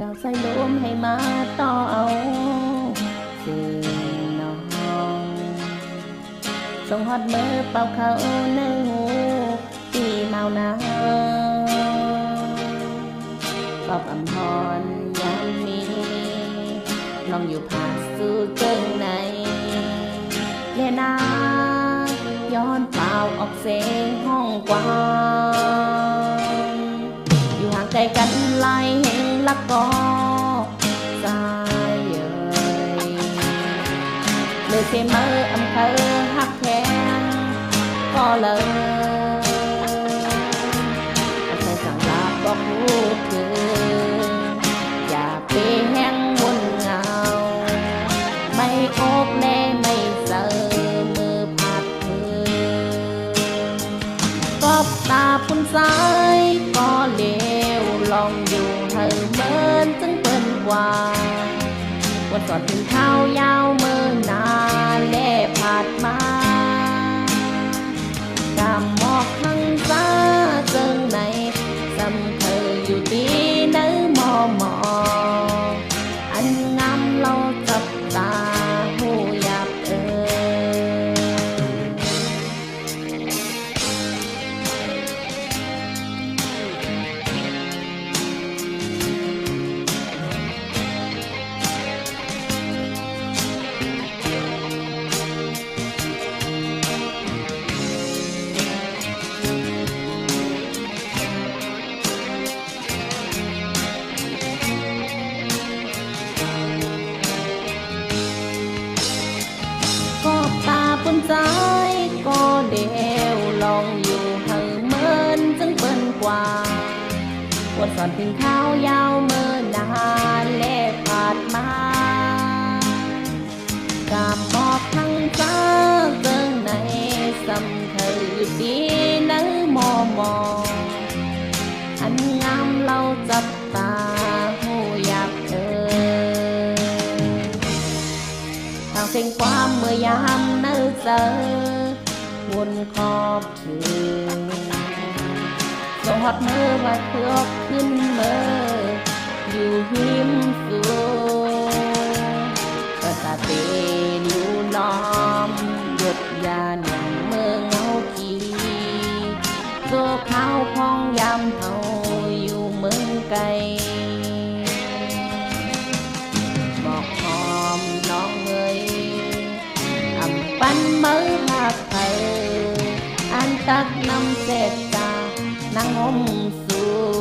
ก้าวใส่ลมให้มาต่อเอาเสื่อน้องส่งฮอดมือเป่าเขาในหูปีเมาหนาวปอบอำพรยามนี้น้องอยู่ผาสู่เกิงในเนนาย้อนเปล่าออกเสียงห้องกว้าง เลยเสมออำเภอหักแพงก็เลยก็เคยสังลาบอกพูดถึงอย่าไปแห้งวนเงา ไม่โอบแน่ไม่เสอมือพัดเธอกอบตาปุ่นซ้ายก็เลวลองอยู่ให้เหมินจึงเปิ้นกว่า วันก่อนถึงเท้าวยาวเมินนานแล่ผานมากำหมอกข้างฟ้าเจิงในสำเคยอยู่ดี อนถึงเท้ายาวเมินนานเล่ผาดมากาบหมอกทั้งจ้าเจิงในสำเคยอยู่ดีนังมอมออันงามเราจับตาหูอยากเจอทางเส้นความเมื่อยามเนื้อเจอวนขอบถึ งสอดมือว่าเพื่อขึ้นเมื่ออยู่หิมสูก็ตาเตนอยู่ล้อมหยดยาหนอย่งเมืองเงาขีตัวข้าวพองยามเฮาอยู่เมืองไกลบอกหอมน้องเอ้ยอำปันมือหักเธออันตักน้ำเสร็จ จากนางหมสู่